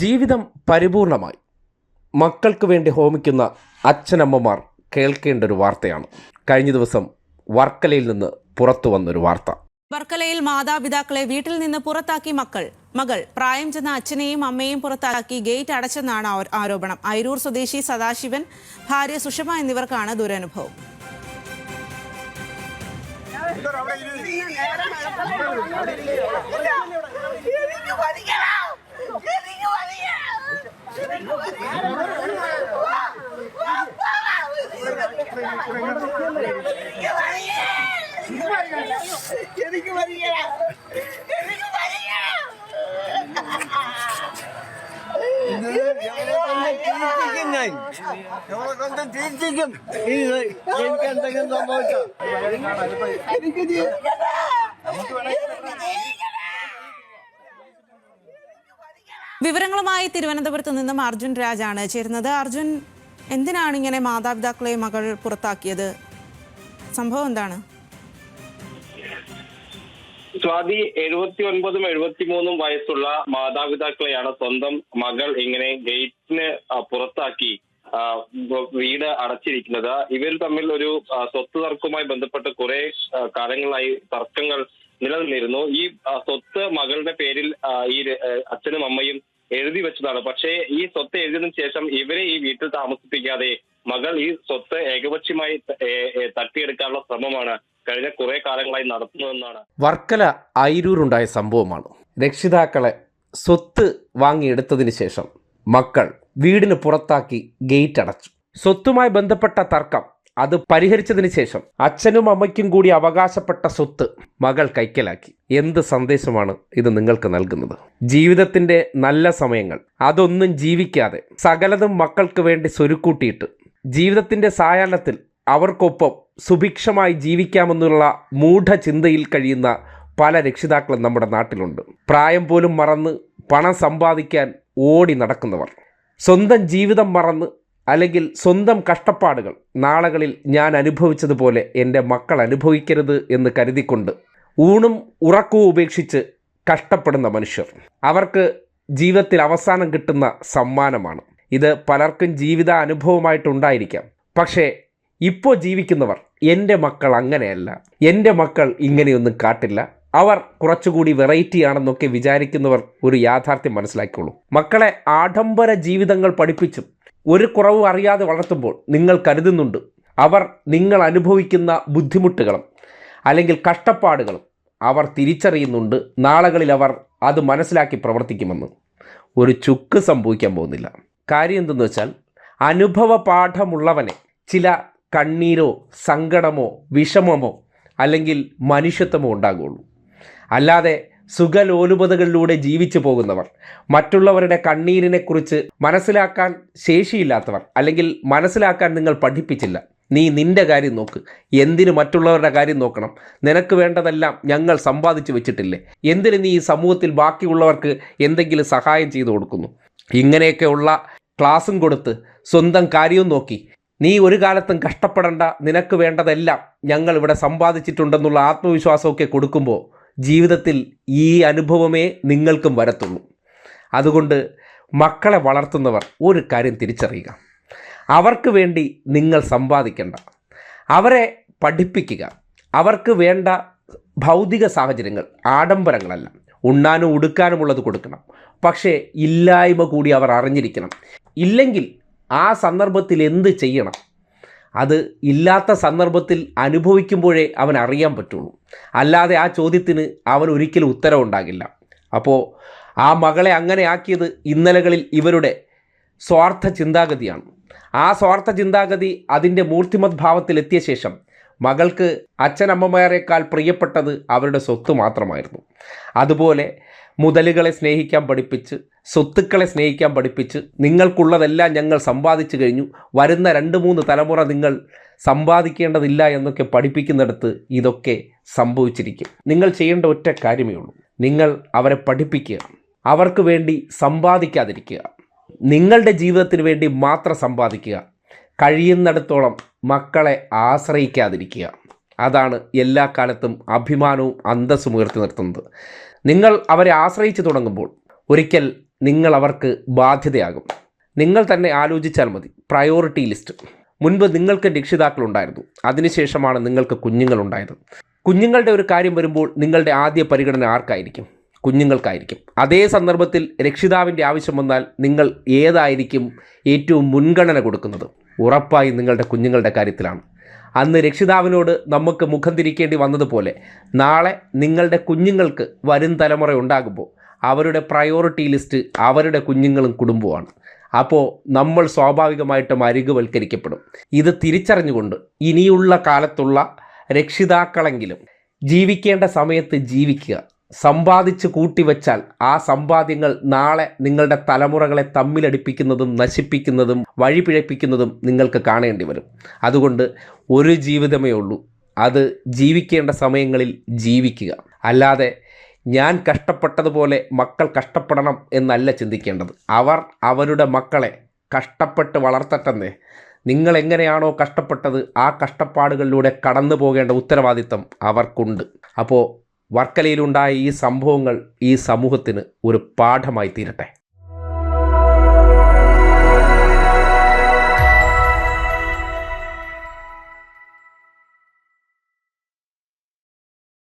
ജീവിതം പരിപൂർണമായി. മക്കൾക്ക് വേണ്ടി ഹോമിക്കുന്ന അച്ഛനമ്മമാർ കേൾക്കേണ്ട ഒരു വാർത്തയാണ്. കഴിഞ്ഞ ദിവസം വർക്കലയിൽ നിന്ന് പുറത്തു വന്നൊരു വാർത്ത. വർക്കലയിൽ മാതാപിതാക്കളെ വീട്ടിൽ നിന്ന് പുറത്താക്കി മക്കൾ. മകൾ പ്രായം ചെന്ന അച്ഛനെയും അമ്മയെയും പുറത്താക്കി ഗേറ്റ് അടച്ചെന്നാണ് ആരോപണം. അയിരൂർ സ്വദേശി സദാശിവൻ ഭാര്യ സുഷമ എന്നിവർക്കാണ് ദുരനുഭവം. എനിക്ക് എനിക്ക് പഠിക്കണം എനിക്ക് പഠിക്കണം ഞങ്ങളെ തീർത്തിക്കും എനിക്ക് എന്തെങ്കിലും സംഭവിക്കാം എനിക്ക് വിവരങ്ങളുമായി തിരുവനന്തപുരത്ത് നിന്നും അർജുൻ രാജാണ് ചേരുന്നത്. അർജുൻ എന്തിനാണ് ഇങ്ങനെ മാതാപിതാക്കളെ മകൾ പുറത്താക്കിയത്? സംഭവം എന്താണ്? സ്വാതി എഴുപത്തി ഒൻപതും എഴുപത്തി മൂന്നും വയസ്സുള്ള മാതാപിതാക്കളെയാണ് സ്വന്തം മകൾ ഇങ്ങനെ ഗേറ്റിന് പുറത്താക്കി വീട് അടച്ചിരിക്കുന്നത്. ഇവർ തമ്മിൽ ഒരു സ്വത്ത് തർക്കവുമായി ബന്ധപ്പെട്ട് കുറെ കാലങ്ങളായി തർക്കങ്ങൾ നിലനിന്നിരുന്നു. ഈ സ്വത്ത് മകളുടെ പേരിൽ ഈ അച്ഛനും അമ്മയും എഴുതി വെച്ചതാണ്. പക്ഷേ ഈ സ്വത്ത് എഴുതിയതിനു ശേഷം ഇവരെ ഈ വീട്ടിൽ താമസിപ്പിക്കാതെ മകൾ ഈ സ്വത്ത് ഏകപക്ഷീയമായി ത- ഏ- ഏ, തട്ടിയെടുക്കാനുള്ള ശ്രമമാണ് കഴിഞ്ഞ കുറെ കാലങ്ങളായി നടത്തുന്നതെന്നാണ്. വർക്കല അയിരൂരുണ്ടായ സംഭവമാണ്. രക്ഷിതാക്കളെ സ്വത്ത് വാങ്ങിയെടുത്തതിന് ശേഷം മക്കൾ വീടിന് പുറത്താക്കി ഗേറ്റ് അടച്ചു സ്വത്തുമായി ബന്ധപ്പെട്ട തർക്കം അത് പരിഹരിച്ചതിന് ശേഷം അച്ഛനും അമ്മയ്ക്കും കൂടി അവകാശപ്പെട്ട സ്വത്ത് മകൾ കൈക്കലാക്കി. എന്ത് സന്ദേശമാണ് ഇത് നിങ്ങൾക്ക് നൽകുന്നത്? ജീവിതത്തിന്റെ നല്ല സമയങ്ങൾ അതൊന്നും ജീവിക്കാതെ സകലതും മക്കൾക്ക് വേണ്ടി സ്വരുക്കൂട്ടിയിട്ട് ജീവിതത്തിന്റെ സായാഹ്നത്തിൽ അവർക്കൊപ്പം സുഭിക്ഷമായി ജീവിക്കാമെന്നുള്ള മൂഢചിന്തയിൽ കഴിയുന്ന പല രക്ഷിതാക്കളും നമ്മുടെ നാട്ടിലുണ്ട്. പ്രായം പോലും മറന്ന് പണം സമ്പാദിക്കാൻ ഓടി നടക്കുന്നവർ സ്വന്തം ജീവിതം മറന്ന് അല്ലെങ്കിൽ സ്വന്തം കഷ്ടപ്പാടുകൾ നാളുകളിൽ ഞാൻ അനുഭവിച്ചതുപോലെ എന്റെ മക്കൾ അനുഭവിക്കരുത് എന്ന് കരുതിക്കൊണ്ട് ഊണും ഉറക്കവും ഉപേക്ഷിച്ച് കഷ്ടപ്പെടുന്ന മനുഷ്യർ. അവർക്ക് ജീവിതത്തിൽ അവസാനം കിട്ടുന്ന സമ്മാനമാണ്. ഇത് പലർക്കും ജീവിത അനുഭവമായിട്ടുണ്ടായിരിക്കാം പക്ഷേ ഇപ്പോൾ ജീവിക്കുന്നവർ എന്റെ മക്കൾ അങ്ങനെയല്ല. എന്റെ മക്കൾ ഇങ്ങനെയൊന്നും കാട്ടില്ല. അവർ കുറച്ചുകൂടി വെറൈറ്റി ആണെന്നൊക്കെ വിചാരിക്കുന്നവർ ഒരു യാഥാർത്ഥ്യം മനസ്സിലാക്കിക്കോളൂ. മക്കളെ ആഡംബര ജീവിതങ്ങൾ പഠിപ്പിച്ചും ഒരു കുറവും അറിയാതെ വളർത്തുമ്പോൾ നിങ്ങൾ കരുതുന്നുണ്ട്. അവർ നിങ്ങൾ അനുഭവിക്കുന്ന ബുദ്ധിമുട്ടുകളും അല്ലെങ്കിൽ കഷ്ടപ്പാടുകളും അവർ തിരിച്ചറിയുന്നുണ്ട്. നാളുകളിൽ അവർ അത് മനസ്സിലാക്കി പ്രവർത്തിക്കുമെന്ന്. ഒരു ചുക്ക് സംഭവിക്കാൻ പോകുന്നില്ല. കാര്യം എന്തെന്ന് വെച്ചാൽ അനുഭവ പാഠമുള്ളവനെ ചില കണ്ണീരോ സങ്കടമോ വിഷമമോ അല്ലെങ്കിൽ മനുഷ്യത്വമോ ഉണ്ടാകുള്ളൂ അല്ലാതെ സുഖലോലുപതകളിലൂടെ ജീവിച്ചു പോകുന്നവർ മറ്റുള്ളവരുടെ കണ്ണീരിനെക്കുറിച്ച് മനസ്സിലാക്കാൻ ശേഷിയില്ലാത്തവർ അല്ലെങ്കിൽ മനസ്സിലാക്കാൻ നിങ്ങൾ പഠിപ്പിച്ചില്ല. നീ നിന്റെ കാര്യം നോക്ക്. എന്തിന് മറ്റുള്ളവരുടെ കാര്യം നോക്കണം? നിനക്ക് വേണ്ടതെല്ലാം ഞങ്ങൾ സമ്പാദിച്ചു വെച്ചിട്ടില്ലേ? എന്തിന് നീ ഈ സമൂഹത്തിൽ ബാക്കിയുള്ളവർക്ക് എന്തെങ്കിലും സഹായം ചെയ്തു കൊടുക്കുന്നു? ഇങ്ങനെയൊക്കെയുള്ള ക്ലാസ്സും കൊടുത്ത് സ്വന്തം കാര്യവും നോക്കി. നീ ഒരു കാലത്തും കഷ്ടപ്പെടേണ്ട. നിനക്ക് വേണ്ടതെല്ലാം ഞങ്ങൾ ഇവിടെ സമ്പാദിച്ചിട്ടുണ്ടെന്നുള്ള ആത്മവിശ്വാസമൊക്കെ കൊടുക്കുമ്പോൾ ജീവിതത്തിൽ ഈ അനുഭവമേ നിങ്ങൾക്കും വരത്തുള്ളൂ. അതുകൊണ്ട് മക്കളെ വളർത്തുന്നവർ ഒരു കാര്യം തിരിച്ചറിയുക. അവർക്ക് വേണ്ടി നിങ്ങൾ സമ്പാദിക്കേണ്ട. അവരെ പഠിപ്പിക്കുക. അവർക്ക് വേണ്ട ഭൗതിക സാഹചര്യങ്ങൾ ആഡംബരങ്ങളല്ല. ഉണ്ണാനും ഉടുക്കാനുമുള്ളത് കൊടുക്കണം. പക്ഷേ ഇല്ലായ്മ കൂടി അവർ അറിഞ്ഞിരിക്കണം. ഇല്ലെങ്കിൽ ആ സന്ദർഭത്തിൽ എന്ത് ചെയ്യണം? അത് ഇല്ലാത്ത സന്ദർഭത്തിൽ അനുഭവിക്കുമ്പോഴേ അവൻ അറിയാൻ പറ്റുള്ളൂ. അല്ലാതെ ആ ചോദ്യത്തിന് അവൻ ഒരിക്കലും ഉത്തരവുണ്ടാകില്ല. അപ്പോൾ ആ മകളെ അങ്ങനെ ആക്കിയത് ഇന്നലകളിൽ ഇവരുടെ സ്വാർത്ഥ ചിന്താഗതിയാണ്. ആ സ്വാർത്ഥ ചിന്താഗതി അതിന്റെ മൂർത്തിമത് ഭാവത്തിലെത്തിയ ശേഷം മകൾക്ക് അച്ഛനമ്മമാരെക്കാൾ പ്രിയപ്പെട്ടത് അവരുടെ സ്വത്ത് മാത്രമായിരുന്നു. അതുപോലെ മുതലുകളെ സ്നേഹിക്കാൻ പഠിപ്പിച്ച് സ്വത്തുക്കളെ സ്നേഹിക്കാൻ പഠിപ്പിച്ച് നിങ്ങൾക്കുള്ളതെല്ലാം ഞങ്ങൾ സമ്പാദിച്ചു കഴിഞ്ഞു. വരുന്ന രണ്ട് മൂന്ന് തലമുറ നിങ്ങൾ സമ്പാദിക്കേണ്ടതില്ല എന്നൊക്കെ പഠിപ്പിക്കുന്നിടത്ത് ഇതൊക്കെ സംഭവിച്ചിരിക്കും. നിങ്ങൾ ചെയ്യേണ്ട ഒറ്റ കാര്യമേ ഉള്ളൂ. നിങ്ങൾ അവരെ പഠിപ്പിക്കുക. അവർക്ക് വേണ്ടി സമ്പാദിക്കാതിരിക്കുക. നിങ്ങളുടെ ജീവിതത്തിന് വേണ്ടി മാത്രം സമ്പാദിക്കുക. കഴിയുന്നിടത്തോളം മക്കളെ ആശ്രയിക്കാതിരിക്കുക. അതാണ് എല്ലാ കാലത്തും അഭിമാനവും അന്തസ്സും ഉയർത്തി നിർത്തുന്നത്. നിങ്ങൾ അവരെ ആശ്രയിച്ചു തുടങ്ങുമ്പോൾ ഒരിക്കൽ നിങ്ങൾ അവർക്ക് ബാധ്യതയാകും. നിങ്ങൾ തന്നെ ആലോചിച്ചാൽ മതി. പ്രയോറിറ്റി ലിസ്റ്റ് മുൻപ് നിങ്ങൾക്ക് രക്ഷിതാക്കളുണ്ടായിരുന്നു അതിനുശേഷമാണ് നിങ്ങൾക്ക് കുഞ്ഞുങ്ങളുണ്ടായത് കുഞ്ഞുങ്ങളുടെ ഒരു കാര്യം വരുമ്പോൾ നിങ്ങളുടെ ആദ്യ പരിഗണന ആർക്കായിരിക്കും? കുഞ്ഞുങ്ങൾക്കായിരിക്കും. അതേ സന്ദർഭത്തിൽ രക്ഷിതാവിന്റെ ആവശ്യം വന്നാൽ നിങ്ങൾ ഏതായിരിക്കും ഏറ്റവും മുൻഗണന കൊടുക്കുന്നത്? ഉറപ്പായി നിങ്ങളുടെ കുഞ്ഞുങ്ങളുടെ കാര്യത്തിലാണ്. അന്ന് രക്ഷിതാവിനോട് നമുക്ക് മുഖം തിരിക്കേണ്ടി വന്നതുപോലെ നാളെ നിങ്ങളുടെ കുഞ്ഞുങ്ങൾക്ക് വരും തലമുറ ഉണ്ടാകുമ്പോൾ അവരുടെ പ്രയോറിറ്റി ലിസ്റ്റ് അവരുടെ കുഞ്ഞുങ്ങളും കുടുംബവുമാണ്. അപ്പോൾ നമ്മൾ സ്വാഭാവികമായിട്ടും അരികുവൽക്കരിക്കപ്പെടും. ഇത് തിരിച്ചറിഞ്ഞുകൊണ്ട് ഇനിയുള്ള കാലത്തുള്ള രക്ഷിതാക്കളെങ്കിലും ജീവിക്കേണ്ട സമയത്ത് ജീവിക്കുക. സമ്പാദിച്ച് കൂട്ടിവെച്ചാൽ ആ സമ്പാദ്യങ്ങൾ നാളെ നിങ്ങളുടെ തലമുറകളെ തമ്മിലടിപ്പിക്കുന്നതും നശിപ്പിക്കുന്നതും വഴിപിഴപ്പിക്കുന്നതും നിങ്ങൾക്ക് കാണേണ്ടി വരും. അതുകൊണ്ട് ഒരു ജീവിതമേ ഉള്ളൂ. അത് ജീവിക്കേണ്ട സമയങ്ങളിൽ ജീവിക്കുക. അല്ലാതെ ഞാൻ കഷ്ടപ്പെട്ടതുപോലെ മക്കൾ കഷ്ടപ്പെടണം എന്നല്ല ചിന്തിക്കേണ്ടത്. അവർ അവരുടെ മക്കളെ കഷ്ടപ്പെട്ട് വളർത്തട്ടെന്നേ. നിങ്ങൾ എങ്ങനെയാണോ കഷ്ടപ്പെട്ടത് ആ കഷ്ടപ്പാടുകളിലൂടെ കടന്നു പോകേണ്ട ഉത്തരവാദിത്തം അവർക്കുണ്ട്. അപ്പോൾ വർക്കലയിലുണ്ടായ ഈ സംഭവങ്ങൾ ഈ സമൂഹത്തിന് ഒരു പാഠമായി തീരട്ടെ